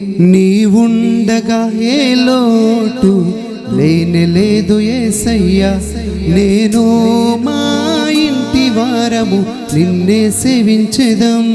నీవుండగా ఏ లోటు లేని లేదు ఏసయ్యా. నేను మా ఇంటి వారము నిన్నే సేవించదం.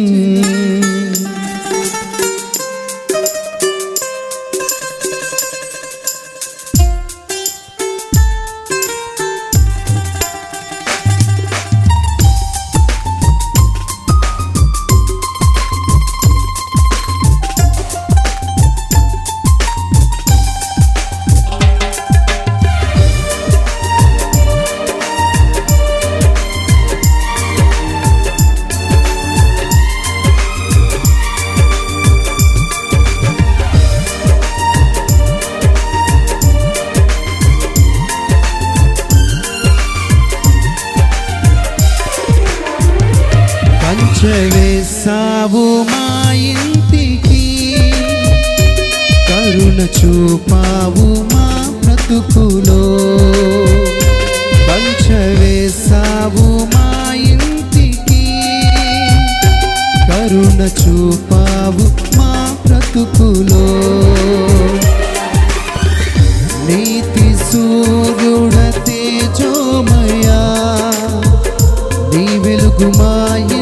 వచ్చవేశావు మా ఇంటికి. కరుణ చూపావు మా బ్రతుకులో. పంచవేశావు మా ఇంటికి. కరుణ చూపావు మా బ్రతుకులో. నీతి సూర్యుడ తేజోమయా నీ వెలుగుమాయ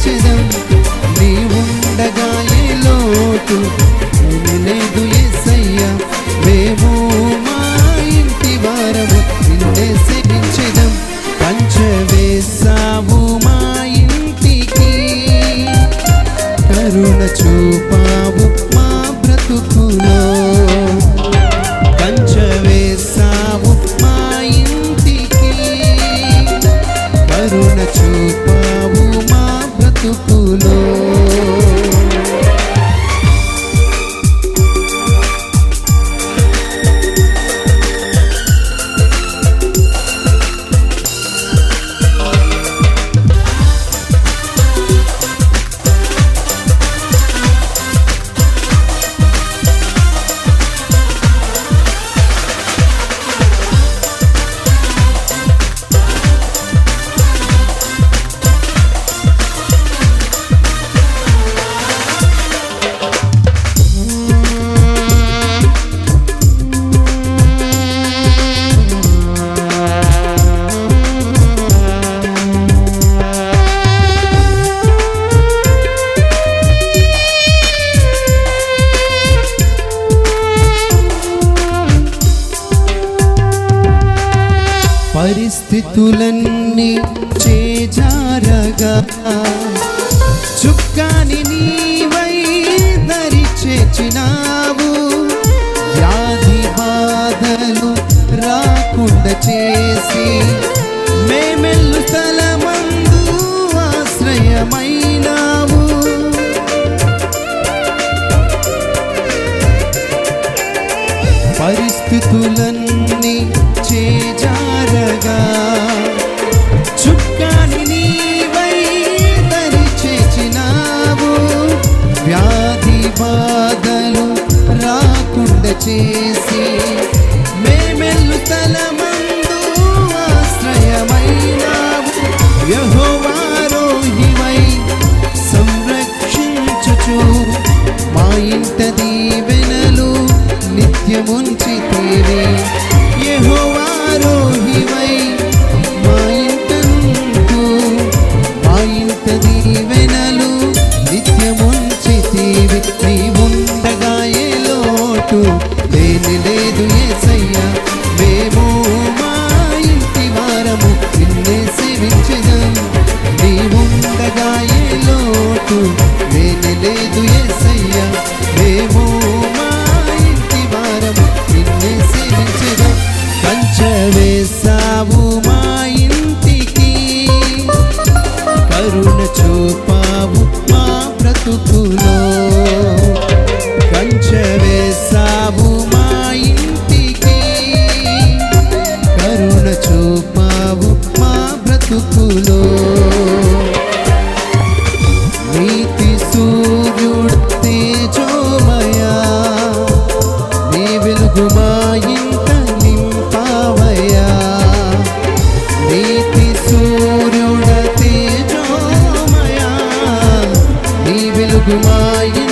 మరచెదం. నీ ఉండగా ఏ లోటు? లేదు ఎసయ్య మేము మా ఇంటి వారము నిన్నే సేవించెదం. పంచవేశావు మా ఇంటికి. కరుణ చూపా పరిస్థితులన్నీ చేజారగా. చుక్కాని నీవై దరి చేచినావు వ్యాధి బాధలు రాకుండా చేసి మేమెల్లు స్థలమందు ఆశ్రయమైనావు. పరిస్థితులను కరుణ చూపావు మా బ్రతుకులో. മായി